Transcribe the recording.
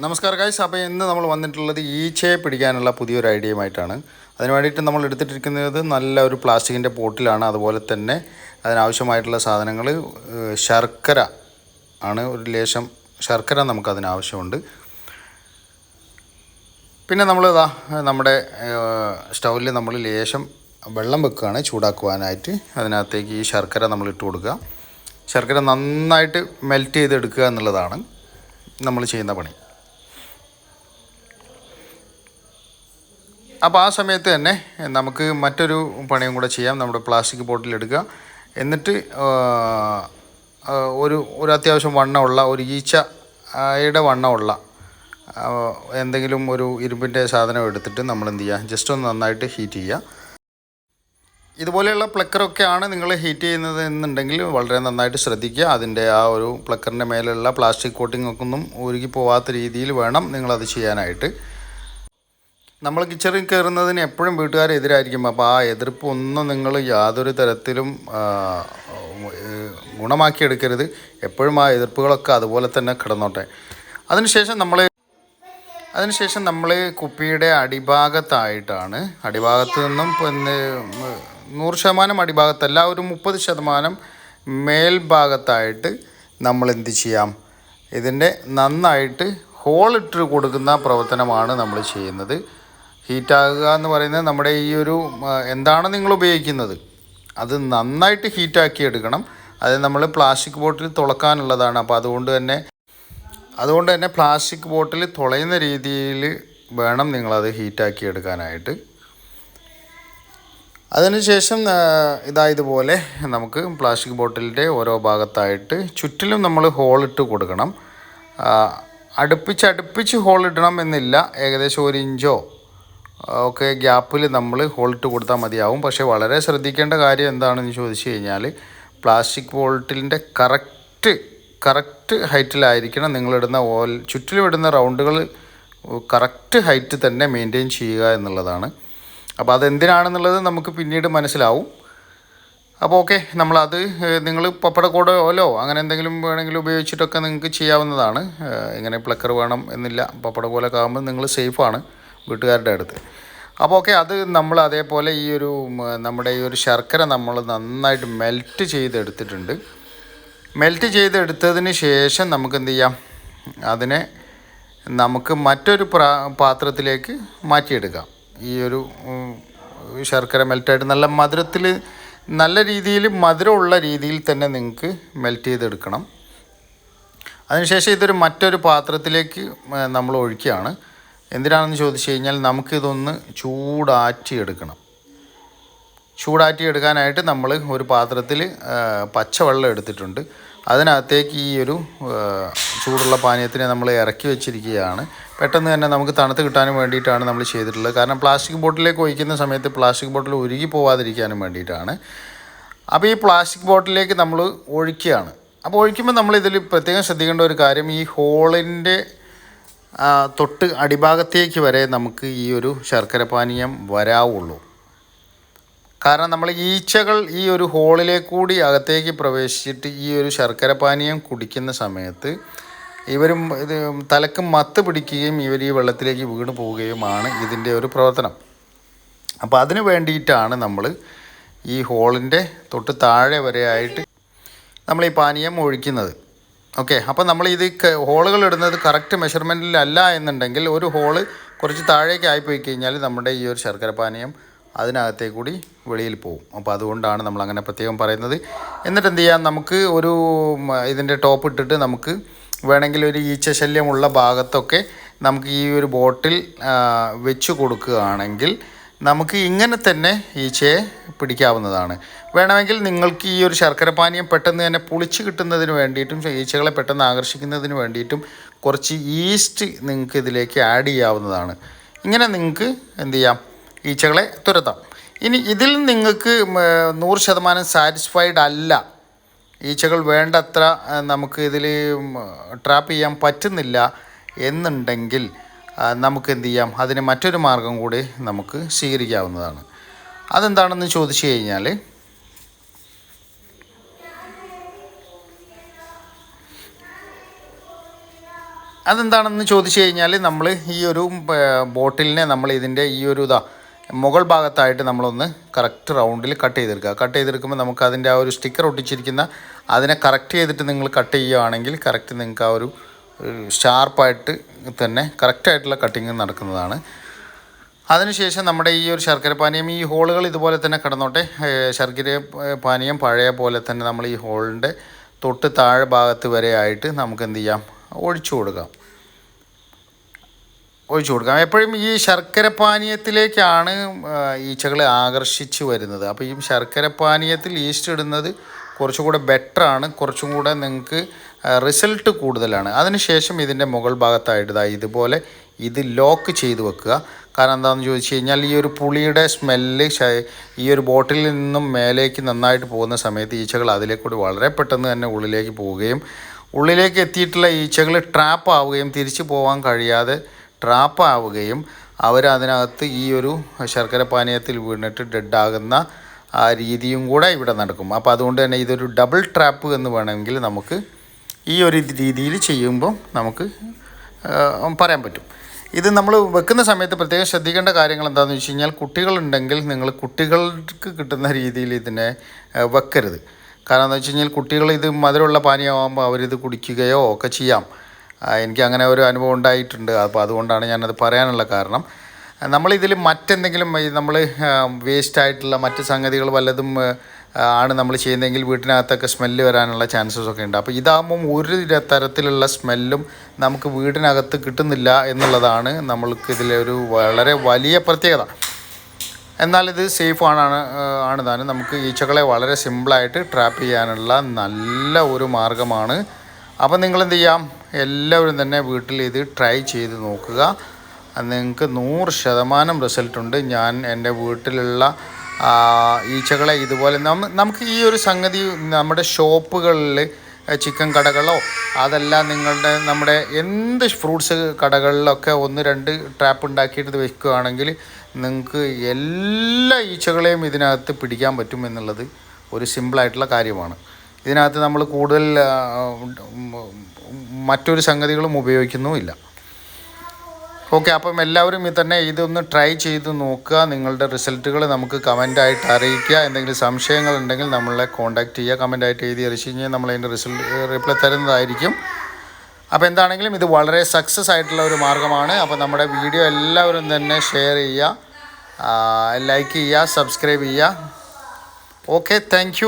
നമസ്കാരം ഗൈസ് അപ്പോൾ ഇന്ന് നമ്മൾ വന്നിട്ടുള്ളത് ഈച്ചയെ പിടിക്കാനുള്ള പുതിയൊരു ഐഡിയയുമായിട്ടാണ് അതിന് വേണ്ടിയിട്ട് നമ്മൾ എടുത്തിട്ടിരിക്കുന്നത് നല്ല ഒരു പ്ലാസ്റ്റിക്കിന്റെ പോട്ടിലാണ്. അതുപോലെ തന്നെ അതിനാവശ്യമായിട്ടുള്ള സാധനങ്ങൾ ശർക്കര ആണ് ഒരു ലേശം ശർക്കര നമുക്ക് അതിനാവശ്യമുണ്ട്. പിന്നെ നമ്മൾ ഇതാ നമ്മുടെ സ്റ്റൗവിൽ നമ്മൾ ലേശം വെള്ളം വെക്കുകയാണ് ചൂടാക്കുവാനായിട്ട്. അതിനകത്തേക്ക് ഈ ശർക്കര നമ്മൾ ഇട്ട് കൊടുക്കുക. ശർക്കര നന്നായിട്ട് മെൽറ്റ് ചെയ്തെടുക്കുക എന്നുള്ളതാണ് നമ്മൾ ചെയ്യുന്ന പണി. അപ്പോൾ ആ സമയത്ത് തന്നെ നമുക്ക് മറ്റൊരു പണിയും കൂടെ ചെയ്യാം. നമ്മുടെ പ്ലാസ്റ്റിക് ബോട്ടിൽ എടുക്കുക. എന്നിട്ട് ഒരു ഒരു അത്യാവശ്യം വണ്ണമുള്ള ഒരു ഈച്ചയുടെ വണ്ണമുള്ള എന്തെങ്കിലും ഒരു ഇരുമ്പിന്റെ സാധനം എടുത്തിട്ട് നമ്മൾ എന്ത് ചെയ്യുക? ജസ്റ്റ് ഒന്ന് നന്നായിട്ട് ഹീറ്റ് ചെയ്യുക. ഇതുപോലെയുള്ള പ്ലക്കറൊക്കെയാണ് നിങ്ങൾ ഹീറ്റ് ചെയ്യുന്നത് എന്നുണ്ടെങ്കിൽ വളരെ നന്നായിട്ട് ശ്രദ്ധിക്കുക. അതിന്റെ ആ ഒരു പ്ലക്കറിന്റെ മേലുള്ള പ്ലാസ്റ്റിക് കോട്ടിംഗ് ഒക്കെ ഒന്നും ഉരുകി പോവാത്ത രീതിയിൽ വേണം നിങ്ങളത് ചെയ്യാനായിട്ട്. നമ്മൾ കിച്ചറിൽ കയറുന്നതിന് എപ്പോഴും വീട്ടുകാരെതിരായിരിക്കും. അപ്പോൾ ആ എതിർപ്പ് ഒന്നും നിങ്ങൾ യാതൊരു തരത്തിലും ഗുണമാക്കിയെടുക്കരുത്. എപ്പോഴും ആ എതിർപ്പുകളൊക്കെ അതുപോലെ തന്നെ കിടന്നോട്ടെ. അതിനുശേഷം നമ്മൾ അതിനുശേഷം നമ്മൾ കുപ്പിയുടെ അടിഭാഗത്തായിട്ടാണ്. അടിഭാഗത്ത് നിന്നും പിന്നെ നൂറ് ശതമാനം അടിഭാഗത്തല്ല ഒരു മുപ്പത് ശതമാനം മേൽഭാഗത്തായിട്ട് നമ്മൾ എന്ത് ചെയ്യാം? ഇതിന്റെ നന്നായിട്ട് ഹോളിട്ട് കൊടുക്കുന്ന പ്രവർത്തനമാണ് നമ്മൾ ചെയ്യുന്നത്. ഹീറ്റാകുക എന്ന് പറയുന്നത് നമ്മുടെ ഈ ഒരു എന്താണ് നിങ്ങൾ ഉപയോഗിക്കുന്നത്? അത് നന്നായിട്ട് ഹീറ്റാക്കി എടുക്കണം. അത് നമ്മൾ പ്ലാസ്റ്റിക് ബോട്ടിൽ തുളക്കാനുള്ളതാണ്. അപ്പോൾ അതുകൊണ്ട് തന്നെ അതുകൊണ്ട് തന്നെ പ്ലാസ്റ്റിക് ബോട്ടിൽ തുളയുന്ന രീതിയിൽ വേണം നിങ്ങളത് ഹീറ്റാക്കി എടുക്കാനായിട്ട്. അതിനുശേഷം ഇതാ ഇതുപോലെ നമുക്ക് പ്ലാസ്റ്റിക് ബോട്ടിലിന്റെ ഓരോ ഭാഗത്തായിട്ട് ചുറ്റിലും നമ്മൾ ഹോളിട്ട് കൊടുക്കണം. അടുപ്പിച്ച് അടുപ്പിച്ച് ഹോളിടണം എന്നില്ല. ഏകദേശം ഒരു ഇഞ്ചോ ഒക്കെ ഗ്യാപ്പിൽ നമ്മൾ ഹോൾട്ട് കൊടുത്താൽ മതിയാവും. പക്ഷേ വളരെ ശ്രദ്ധിക്കേണ്ട കാര്യം എന്താണെന്ന് ചോദിച്ചു കഴിഞ്ഞാൽ പ്ലാസ്റ്റിക് ബോട്ടിലിന്റെ കറക്റ്റ് കറക്റ്റ് ഹൈറ്റിലായിരിക്കണം നിങ്ങളിടുന്ന ഓൽ ചുറ്റിലും ഇടുന്ന റൗണ്ടുകൾ കറക്റ്റ് ഹൈറ്റ് തന്നെ മെയിന്റെയിൻ ചെയ്യുക എന്നുള്ളതാണ്. അപ്പോൾ അതെന്തിനാണെന്നുള്ളത് നമുക്ക് പിന്നീട് മനസ്സിലാവും. അപ്പോൾ ഓക്കെ നമ്മളത് നിങ്ങൾ പപ്പട പപ്പടക്കൂടലോ അങ്ങനെ എന്തെങ്കിലും വേണമെങ്കിൽ ഉപയോഗിച്ചിട്ടൊക്കെ നിങ്ങൾക്ക് ചെയ്യാവുന്നതാണ്. ഇങ്ങനെ പ്ലക്കർ വേണം എന്നില്ല പപ്പട പപ്പടക്കോലൊക്കെ ആകുമ്പോൾ നിങ്ങൾ സേഫാണ്. വീട്ടുകാരുടെ അടുത്ത്. അപ്പോൾ ഓക്കെ അത് നമ്മൾ അതേപോലെ ഈ ഒരു നമ്മുടെ ഈ ഒരു ശർക്കര നമ്മൾ നന്നായിട്ട് മെൽറ്റ് ചെയ്തെടുത്തിട്ടുണ്ട്. മെൽറ്റ് ചെയ്തെടുത്തതിന് ശേഷം നമുക്ക് എന്ത് ചെയ്യാം? അതിനെ നമുക്ക് മറ്റൊരു പാത്രത്തിലേക്ക് മാറ്റിയെടുക്കാം. ഈ ഒരു ശർക്കര മെൽറ്റായിട്ട് നല്ല മധുരത്തിൽ നല്ല രീതിയിൽ മധുരമുള്ള രീതിയിൽ തന്നെ നിങ്ങൾക്ക് മെൽറ്റ് ചെയ്തെടുക്കണം. അതിനുശേഷം ഇതൊരു മറ്റൊരു പാത്രത്തിലേക്ക് നമ്മൾ ഒഴിക്കുകയാണ് എന്തിനാണെന്ന് ചോദിച്ചു കഴിഞ്ഞാൽ നമുക്കിതൊന്ന് ചൂടാറ്റി എടുക്കണം ചൂടാറ്റി എടുക്കാനായിട്ട് നമ്മൾ ഒരു പാത്രത്തിൽ പച്ചവെള്ളം എടുത്തിട്ടുണ്ട്. അതിനകത്തേക്ക് ഈ ഒരു ചൂടുള്ള പാനീയത്തിനെ നമ്മൾ ഇറക്കി വെച്ചിരിക്കുകയാണ്. പെട്ടെന്ന് തന്നെ നമുക്ക് തണുത്ത് കിട്ടാനും വേണ്ടിയിട്ടാണ് നമ്മൾ ചെയ്തിട്ടുള്ളത്. കാരണം പ്ലാസ്റ്റിക് ബോട്ടിലേക്ക് ഒഴിക്കുന്ന സമയത്ത് പ്ലാസ്റ്റിക് ബോട്ടിൽ ഉരുകി പോവാതിരിക്കാനും വേണ്ടിയിട്ടാണ്. അപ്പോൾ ഈ പ്ലാസ്റ്റിക് ബോട്ടിലേക്ക് നമ്മൾ ഒഴിക്കുകയാണ്. അപ്പോൾ ഒഴിക്കുമ്പോൾ നമ്മൾ ഇതിൽ പ്രത്യേകം ശ്രദ്ധിക്കേണ്ട ഒരു കാര്യം ഈ ഹോളിന്റെ തൊട്ട് അടിഭാഗത്തേക്ക് വരെ നമുക്ക് ഈ ഒരു ശർക്കര പാനീയം വരാവുള്ളൂ. കാരണം നമ്മൾ ഈച്ചകൾ ഈ ഒരു ഹോളിലേക്ക് കൂടി അകത്തേക്ക് പ്രവേശിച്ചിട്ട് ഈ ഒരു ശർക്കര പാനീയം കുടിക്കുന്ന സമയത്ത് ഇവരും ഇത് തലക്ക് മത്ത് പിടിക്കുകയും ഇവർ ഈ വെള്ളത്തിലേക്ക് വീണ് പോവുകയുമാണ് ഇതിന്റെ ഒരു പ്രവർത്തനം. അപ്പോൾ അതിന് വേണ്ടിയിട്ടാണ് നമ്മൾ ഈ ഹോളിന്റെ തൊട്ട് താഴെ വരെ ആയിട്ട് നമ്മൾ ഈ പാനീയം ഒഴിക്കുന്നത്. ഓക്കെ അപ്പോൾ നമ്മൾ ഇത് ഹോളുകൾ ഇടുന്നത് കറക്റ്റ് മെഷർമെന്റിലല്ല എന്നുണ്ടെങ്കിൽ ഒരു ഹോൾ കുറച്ച് താഴേക്ക് ആയിപ്പോയി കഴിഞ്ഞാൽ നമ്മുടെ ഈ ഒരു ശർക്കര പാനീയം അതിനകത്തേക്ക് കൂടി വെളിയിൽ പോകും. അപ്പോൾ അതുകൊണ്ടാണ് നമ്മൾ അങ്ങനെ പ്രത്യേകം പറയുന്നത്. എന്നിട്ട് എന്ത് ചെയ്യാം? നമുക്ക് ഒരു ഇതിന്റെ ടോപ്പ് ഇട്ടിട്ട് നമുക്ക് വേണമെങ്കിൽ ഒരു ഈച്ച ശല്യമുള്ള ഭാഗത്തൊക്കെ നമുക്ക് ഈ ഒരു ബോട്ടിൽ വെച്ച് കൊടുക്കുകയാണെങ്കിൽ നമുക്ക് ഇങ്ങനെ തന്നെ ഈച്ചയെ പിടിക്കാവുന്നതാണ്. വേണമെങ്കിൽ നിങ്ങൾക്ക് ഈ ഒരു ശർക്കര പാനീയം പെട്ടെന്ന് തന്നെ പുളിച്ച് കിട്ടുന്നതിന് വേണ്ടിയിട്ടും ഈച്ചകളെ പെട്ടെന്ന് ആകർഷിക്കുന്നതിന് വേണ്ടിയിട്ടും കുറച്ച് ഈസ്റ്റ് നിങ്ങൾക്ക് ഇതിലേക്ക് ആഡ് ചെയ്യാവുന്നതാണ്. ഇങ്ങനെ നിങ്ങൾക്ക് എന്ത് ചെയ്യാം? ഈച്ചകളെ തുരത്താം. ഇനി ഇതിൽ നിങ്ങൾക്ക് നൂറ് ശതമാനം സാറ്റിസ്ഫൈഡ് അല്ല. ഈച്ചകൾ വേണ്ടത്ര നമുക്ക് ഇതിൽ ട്രാപ്പ് ചെയ്യാൻ പറ്റുന്നില്ല എന്നുണ്ടെങ്കിൽ നമുക്ക് എന്ത് ചെയ്യാം? അതിന് മറ്റൊരു മാർഗം കൂടി നമുക്ക് സ്വീകരിക്കാവുന്നതാണ്. അതെന്താണെന്ന് ചോദിച്ചു കഴിഞ്ഞാൽ അതെന്താണെന്ന് ചോദിച്ചു കഴിഞ്ഞാൽ നമ്മൾ ഈ ഒരു ബോട്ടിലിനെ നമ്മൾ ഇതിന്റെ ഈ ഒരു ഇതാ മുകൾ ഭാഗത്തായിട്ട് നമ്മളൊന്ന് കറക്റ്റ് റൗണ്ടിൽ കട്ട് ചെയ്തെടുക്കുക. കട്ട് ചെയ്തെടുക്കുമ്പോൾ നമുക്ക് അതിന്റെ ആ ഒരു സ്റ്റിക്കർ ഒട്ടിച്ചിരിക്കുന്ന അതിനെ കറക്റ്റ് ചെയ്തിട്ട് നിങ്ങൾ കട്ട് ചെയ്യുകയാണെങ്കിൽ കറക്റ്റ് നിങ്ങൾക്ക് ആ ഒരു ഷാർപ്പായിട്ട് തന്നെ കറക്റ്റായിട്ടുള്ള കട്ടിങ് നടക്കുന്നതാണ്. അതിനുശേഷം നമ്മുടെ ഈ ഒരു ശർക്കര പാനീയം ഈ ഹോളുകൾ ഇതുപോലെ തന്നെ കിടന്നോട്ടെ. ശർക്കര പാനീയം പഴയ പോലെ തന്നെ നമ്മൾ ഈ ഹോളിന്റെ തൊട്ട് താഴെ ഭാഗത്ത് വരെ ആയിട്ട് നമുക്ക് എന്ത് ചെയ്യാം? ഒഴിച്ചു കൊടുക്കാം. ഒഴിച്ചു കൊടുക്കാം. എപ്പോഴും ഈ ശർക്കര പാനീയത്തിലേക്കാണ് ഈച്ചകൾ ആകർഷിച്ച് വരുന്നത്. അപ്പോൾ ഈ ശർക്കര പാനീയത്തിൽ ഈസ്റ്റ് ഇടുന്നത് കുറച്ചും കൂടെ ബെറ്ററാണ് കുറച്ചും കൂടെ നിങ്ങൾക്ക് റിസൾട്ട് കൂടുതലാണ്. അതിനുശേഷം ഇതിന്റെ മുകൾ ഭാഗത്തായിട്ട് ഇതാ ഇതുപോലെ ഇത് ലോക്ക് ചെയ്ത് വെക്കുക. കാരണം എന്താണെന്ന് ചോദിച്ചു കഴിഞ്ഞാൽ ഈ ഒരു പുളിയുടെ സ്മെല്ല് ഈ ഒരു ബോട്ടിലിൽ നിന്നും മേലേക്ക് നന്നായിട്ട് പോകുന്ന സമയത്ത് ഈച്ചകൾ അതിലേക്കൂടി വളരെ പെട്ടെന്ന് തന്നെ ഉള്ളിലേക്ക് പോവുകയും ഉള്ളിലേക്ക് എത്തിയിട്ടുള്ള ഈച്ചകൾ ട്രാപ്പ് ആവുകയും തിരിച്ചു പോകാൻ കഴിയാതെ ട്രാപ്പ് ആവുകയും അവർ അതിനകത്ത് ഈ ഒരു ശർക്കര പാനീയത്തിൽ വീണിട്ട് ഡെഡാകുന്ന ആ രീതിയും കൂടെ ഇവിടെ നടക്കും. അപ്പോൾ അതുകൊണ്ട് തന്നെ ഇതൊരു ഡബിൾ ട്രാപ്പ് എന്ന് വേണമെങ്കിൽ നമുക്ക് ഈ ഒരു രീതിയിൽ ചെയ്യുമ്പോൾ നമുക്ക് പറയാൻ പറ്റും. ഇത് നമ്മൾ വെക്കുന്ന സമയത്ത് പ്രത്യേകം ശ്രദ്ധിക്കേണ്ട കാര്യങ്ങൾ എന്താണെന്ന് വെച്ച് കഴിഞ്ഞാൽ കുട്ടികളുണ്ടെങ്കിൽ നിങ്ങൾ കുട്ടികൾക്ക് കിട്ടുന്ന രീതിയിൽ ഇതിനെ വെക്കരുത്. കാരണം എന്താ വെച്ച് കഴിഞ്ഞാൽ കുട്ടികൾ ഇത് മധുരമുള്ള പാനീയമാകുമ്പോൾ അവരിത് കുടിക്കുകയോ ഒക്കെ ചെയ്യാം. എനിക്ക് അങ്ങനെ ഒരു അനുഭവം ഉണ്ടായിട്ടുണ്ട്. അപ്പോൾ അതുകൊണ്ടാണ് ഞാനത് പറയാനുള്ള കാരണം. നമ്മളിതിൽ മറ്റെന്തെങ്കിലും നമ്മൾ വേസ്റ്റായിട്ടുള്ള മറ്റ് സംഗതികൾ വല്ലതും ആണ് നമ്മൾ ചെയ്യുന്നതെങ്കിൽ വീട്ടിനകത്തൊക്കെ സ്മെല്ല് വരാനുള്ള ചാൻസസ് ഒക്കെ ഉണ്ട്. അപ്പോൾ ഇതാകുമ്പം ഒരു തരത്തിലുള്ള സ്മെല്ലും നമുക്ക് വീടിനകത്ത് കിട്ടുന്നില്ല എന്നുള്ളതാണ് നമ്മൾക്ക് ഇതിലെ ഒരു വളരെ വലിയ പ്രത്യേകത. എന്നാൽ ഇത് സേഫ് ആണാണ് ആണ് താനും. നമുക്ക് ഈച്ചകളെ വളരെ സിമ്പിളായിട്ട് ട്രാപ്പ് ചെയ്യാനുള്ള നല്ല ഒരു മാർഗമാണ്. അപ്പം നിങ്ങൾ എന്ത് ചെയ്യാം? എല്ലാവരും തന്നെ വീട്ടിൽ ഇത് ട്രൈ ചെയ്ത് നോക്കുക. നിങ്ങൾക്ക് നൂറ് ശതമാനം റിസൾട്ടുണ്ട് ഞാൻ എന്റെ വീട്ടിലുള്ള ഈച്ചകളെ ഇതുപോലെ നമുക്ക് ഈ ഒരു സംഗതി നമ്മുടെ ഷോപ്പുകളിൽ ചിക്കൻ കടകളോ അതല്ല നിങ്ങളുടെ നമ്മുടെ എന്ത് ഫ്രൂട്ട്സ് കടകളിലൊക്കെ ഒന്ന് രണ്ട് ട്രാപ്പ് ഉണ്ടാക്കിയിട്ട് വെക്കുകയാണെങ്കിൽ നിങ്ങൾക്ക് എല്ലാ ഈച്ചകളെയും ഇതിനകത്ത് പിടിക്കാൻ പറ്റും എന്നുള്ളത് ഒരു സിമ്പിളായിട്ടുള്ള കാര്യമാണ്. ഇതിനകത്ത് നമ്മൾ കൂടുതൽ മറ്റൊരു സംഗതികളും ഉപയോഗിക്കുന്നുമില്ല. ഓക്കെ അപ്പം എല്ലാവരും ഇത് തന്നെ ഇതൊന്ന് ട്രൈ ചെയ്ത് നോക്കുക. നിങ്ങളുടെ റിസൾട്ടുകൾ നമുക്ക് കമന്റായിട്ട് അറിയിക്കുക. എന്തെങ്കിലും സംശയങ്ങൾ ഉണ്ടെങ്കിൽ നമ്മളെ കോൺടാക്റ്റ് ചെയ്യുക. കമന്റായിട്ട് എഴുതി അറിയിച്ചു കഴിഞ്ഞാൽ നമ്മൾ അതിന്റെ റിസൾട്ട് റിപ്ലൈ തരുന്നതായിരിക്കും. അപ്പോൾ എന്താണെങ്കിലും ഇത് വളരെ സക്സസ് ആയിട്ടുള്ള ഒരു മാർഗമാണ് അപ്പോൾ നമ്മുടെ വീഡിയോ എല്ലാവരും തന്നെ ഷെയർ ചെയ്യുക. ലൈക്ക് ചെയ്യുക സബ്സ്ക്രൈബ് ചെയ്യുക. Okay thank